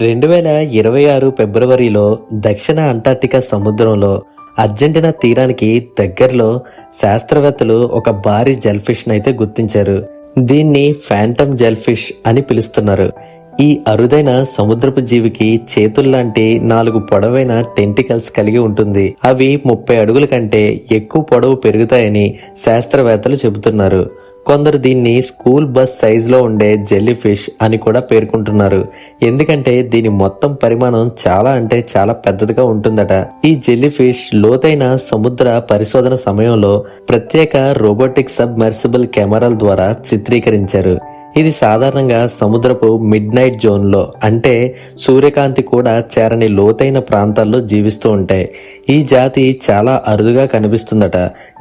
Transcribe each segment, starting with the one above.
రెండు వేల ఇరవై ఆరు ఫిబ్రవరిలో దక్షిణ అంటార్టికా సముద్రంలో అర్జెంటీనా తీరానికి దగ్గరలో శాస్త్రవేత్తలు ఒక భారీ జెల్ఫిష్ అయితే గుర్తించారు. దీన్ని ఫ్యాంటమ్ జెల్ఫిష్ అని పిలుస్తున్నారు. ఈ అరుదైన సముద్రపు జీవికి చేతుల్లాంటి నాలుగు పొడవైన టెంటికల్స్ కలిగి ఉంటుంది. అవి ముప్పై అడుగుల కంటే ఎక్కువ పొడవు పెరుగుతాయని శాస్త్రవేత్తలు చెబుతున్నారు. కొందరు దీన్ని స్కూల్ బస్ సైజులో ఉండే జెల్లీ ఫిష్ అని కూడా పేర్కొంటున్నారు. ఎందుకంటే దీని మొత్తం పరిమాణం చాలా అంటే చాలా పెద్దదిగా ఉంటుందట. ఈ జెల్లీ ఫిష్ లోతైన సముద్ర పరిశోధన సమయంలో ప్రత్యేక రోబోటిక్ సబ్మర్సిబుల్ కెమెరాల ద్వారా చిత్రీకరించారు. ఇది సాధారణంగా సముద్రపు మిడ్ నైట్ జోన్లో అంటే సూర్యకాంతి కూడా చేరని లోతైన ప్రాంతాల్లో జీవిస్తూ ఉంటాయి. ఈ జాతి చాలా అరుదుగా కనిపిస్తుందట.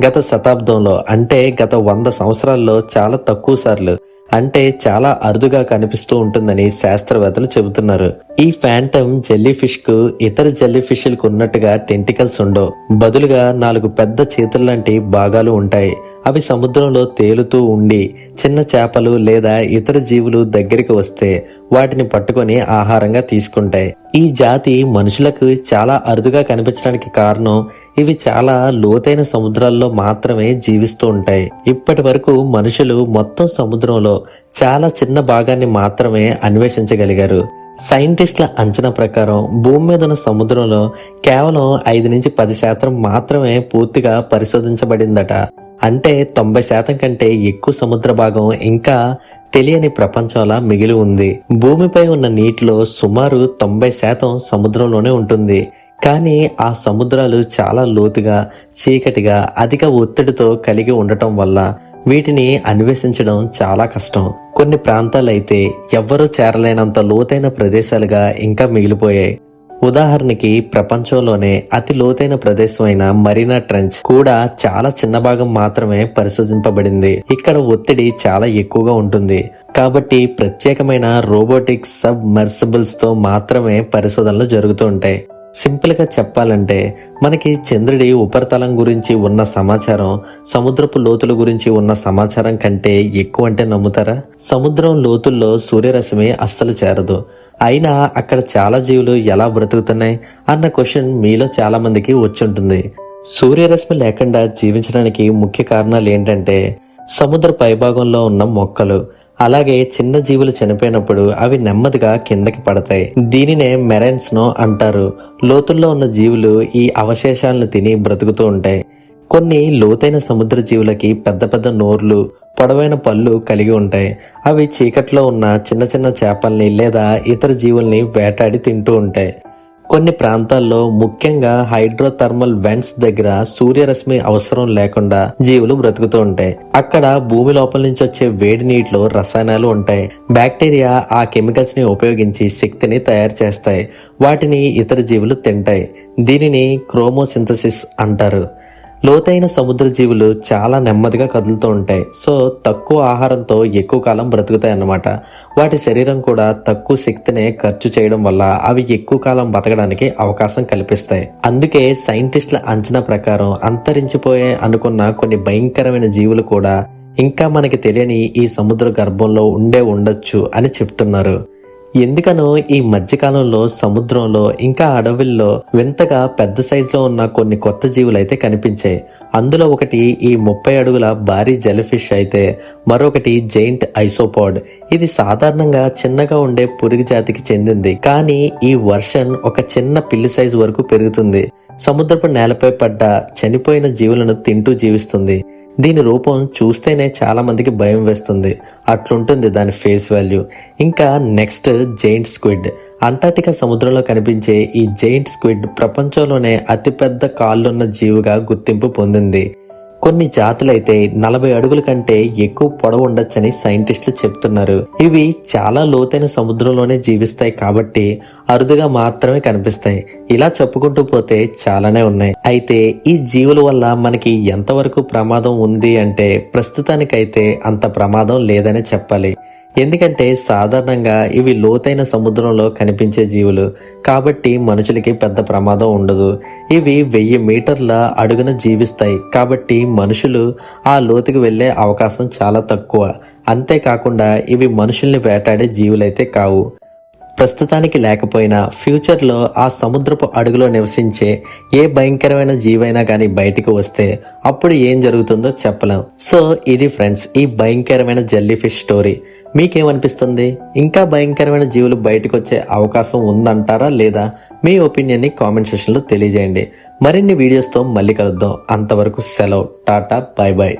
గత శతాబ్దంలో అంటే గత వంద సంవత్సరాల్లో చాలా తక్కువ సార్లు అంటే చాలా అరుదుగా కనిపిస్తూ ఉంటుందని శాస్త్రవేత్తలు చెబుతున్నారు. ఈ ఫ్యాంటమ్ జెల్లీ ఫిష్కు ఇతర జెల్లీ ఫిష్లకు ఉన్నట్టుగా టెంటికల్స్ ఉండవు. బదులుగా నాలుగు పెద్ద చేతుల్లాంటి భాగాలు ఉంటాయి. అవి సముద్రంలో తేలుతూ ఉండి చిన్న చేపలు లేదా ఇతర జీవులు దగ్గరికి వస్తే వాటిని పట్టుకొని ఆహారంగా తీసుకుంటాయి. ఈ జాతి మనుషులకు చాలా అరుదుగా కనిపించడానికి కారణం ఇవి చాలా లోతైన సముద్రాల్లో మాత్రమే జీవిస్తూ ఉంటాయి. ఇప్పటి వరకు మనుషులు మొత్తం సముద్రంలో చాలా చిన్న భాగాన్ని మాత్రమే అన్వేషించగలిగారు. సైంటిస్టుల అంచనా ప్రకారం భూమి మీద ఉన్న సముద్రంలో కేవలం ఐదు నుంచి పది శాతం మాత్రమే పూర్తిగా పరిశోధించబడిందట. అంటే తొంభై శాతం కంటే ఎక్కువ సముద్ర భాగం ఇంకా తెలియని ప్రపంచంలా మిగిలి ఉంది. భూమిపై ఉన్న నీటిలో సుమారు తొంభై శాతం సముద్రంలోనే ఉంటుంది. కానీ ఆ సముద్రాలు చాలా లోతుగా చీకటిగా అధిక ఒత్తిడితో కలిగి ఉండటం వల్ల వీటిని అన్వేషించడం చాలా కష్టం. కొన్ని ప్రాంతాలైతే ఎవ్వరూ చేరలేనంత లోతైన ప్రదేశాలుగా ఇంకా మిగిలిపోయాయి. ఉదాహరణకి ప్రపంచంలోనే అతి లోతైన ప్రదేశమైన మరీనా ట్రెంచ్ కూడా చాలా చిన్న భాగం మాత్రమే పరిశోధింపబడింది. ఇక్కడ ఒత్తిడి చాలా ఎక్కువగా ఉంటుంది. కాబట్టి ప్రత్యేకమైన రోబోటిక్ సబ్ మర్సిబుల్స్తో మాత్రమే పరిశోధనలు జరుగుతూ ఉంటాయి. సింపుల్గా చెప్పాలంటే మనకి చంద్రుడి ఉపరితలం గురించి ఉన్న సమాచారం సముద్రపు లోతుల గురించి ఉన్న సమాచారం కంటే ఎక్కువ అంటే నమ్ముతారా? సముద్రం లోతుల్లో సూర్యరశ్మి అస్సలు చేరదు. అయినా అక్కడ చాలా జీవులు ఎలా బ్రతుకుతున్నాయి అన్న క్వశ్చన్ మీలో చాలా మందికి వచ్చుంటుంది సూర్యరశ్మి లేకుండా జీవించడానికి ముఖ్య కారణాలు ఏంటంటే సముద్ర పైభాగంలో ఉన్న మొక్కలు అలాగే చిన్న జీవులు చనిపోయినప్పుడు అవి నెమ్మదిగా కిందకి పడతాయి. దీనినే మెరైన్స్నో అంటారు. లోతుల్లో ఉన్న జీవులు ఈ అవశేషాలను తిని బ్రతుకుతూ ఉంటాయి. కొన్ని లోతైన సముద్ర జీవులకి పెద్ద పెద్ద నోర్లు పొడవైన పళ్ళు కలిగి ఉంటాయి. అవి చీకట్లో ఉన్న చిన్న చిన్న చేపల్ని లేదా ఇతర జీవుల్ని వేటాడి తింటూ ఉంటాయి. కొన్ని ప్రాంతాల్లో ముఖ్యంగా హైడ్రోథర్మల్ వెంట్స్ దగ్గర సూర్యరశ్మి అవసరం లేకుండా జీవులు బ్రతుకుతూ ఉంటాయి. అక్కడ భూమి లోపల నుంచి వచ్చే వేడి నీటిలో రసాయనాలు ఉంటాయి. బ్యాక్టీరియా ఆ కెమికల్స్ని ఉపయోగించి శక్తిని తయారు చేస్తాయి. వాటిని ఇతర జీవులు తింటాయి. దీనిని క్రోమోసింథసిస్ అంటారు. లోతైన సముద్ర జీవులు చాలా నెమ్మదిగా కదులుతూ ఉంటాయి. సో తక్కువ ఆహారంతో ఎక్కువ కాలం బ్రతుకుతాయి అన్నమాట వాటి శరీరం కూడా తక్కువ శక్తినే ఖర్చు చేయడం వల్ల అవి ఎక్కువ కాలం బతకడానికి అవకాశం కల్పిస్తాయి. అందుకే సైంటిస్టుల అంచనా ప్రకారం అంతరించిపోయే అనుకున్న కొన్ని భయంకరమైన జీవులు కూడా ఇంకా మనకి తెలియని ఈ సముద్ర గర్భంలో ఉండే ఉండొచ్చు అని చెప్తున్నారు. ఎందుకనో ఈ మధ్యకాలంలో సముద్రంలో ఇంకా అడవుల్లో వింతగా పెద్ద సైజులో ఉన్న కొన్ని కొత్త జీవులు అయితే కనిపించాయి. అందులో ఒకటి ఈ ముప్పై అడుగుల భారీ జెలిఫిష్ అయితే మరొకటి జైంట్ ఐసోపాడ్. ఇది సాధారణంగా చిన్నగా ఉండే పురుగు జాతికి చెందింది. కానీ ఈ వర్షన్ ఒక చిన్న పిల్లి సైజు వరకు పెరుగుతుంది. సముద్రపు నేలపై పడ్డ చనిపోయిన జీవులను తింటూ జీవిస్తుంది. దీని రూపం చూస్తేనే చాలా మందికి భయం వేస్తుంది. అట్లుంటుంది దాని ఫేస్ వాల్యూ. ఇంకా నెక్స్ట్ జైంట్ స్క్విడ్. అంటార్టికా సముద్రంలో కనిపించే ఈ జైంట్ స్క్విడ్ ప్రపంచంలోనే అతిపెద్ద కాళ్ళున్న జీవిగా గుర్తింపు పొందింది. కొన్ని జాతులైతే నలభై అడుగుల కంటే ఎక్కువ పొడవు ఉండొచ్చని సైంటిస్టులు చెప్తున్నారు. ఇవి చాలా లోతైన సముద్రంలోనే జీవిస్తాయి కాబట్టి అరుదుగా మాత్రమే కనిపిస్తాయి. ఇలా చెప్పుకుంటూ పోతే చాలానే ఉన్నాయి. అయితే ఈ జీవుల వల్ల మనకి ఎంతవరకు ప్రమాదం ఉంది అంటే ప్రస్తుతానికైతే అంత ప్రమాదం లేదనే చెప్పాలి. ఎందుకంటే సాధారణంగా ఇవి లోతైన సముద్రంలో కనిపించే జీవులు. కాబట్టి మనుషులకి పెద్ద ప్రమాదం ఉండదు. ఇవి వెయ్యి మీటర్ల అడుగున జీవిస్తాయి. కాబట్టి మనుషులు ఆ లోతుకి వెళ్ళే అవకాశం చాలా తక్కువ. అంతేకాకుండా ఇవి మనుషుల్ని వేటాడే జీవులైతే కావు. ప్రస్తుతానికి లేకపోయినా ఫ్యూచర్లో ఆ సముద్రపు అడుగులో నివసించే ఏ భయంకరమైన జీవైనా కానీ బయటకు వస్తే అప్పుడు ఏం జరుగుతుందో చెప్పలేం. సో ఇది ఫ్రెండ్స్ ఈ భయంకరమైన జల్లీ ఫిష్ స్టోరీ. మీకేమనిపిస్తుంది? ఇంకా భయంకరమైన జీవులు బయటకు వచ్చే అవకాశం ఉందంటారా లేదా? మీ ఒపీనియన్ని కామెంట్ సెక్షన్లో తెలియజేయండి. మరిన్ని వీడియోస్తో మళ్ళీ కలుద్దాం. అంతవరకు సెలవు. Tata bye bye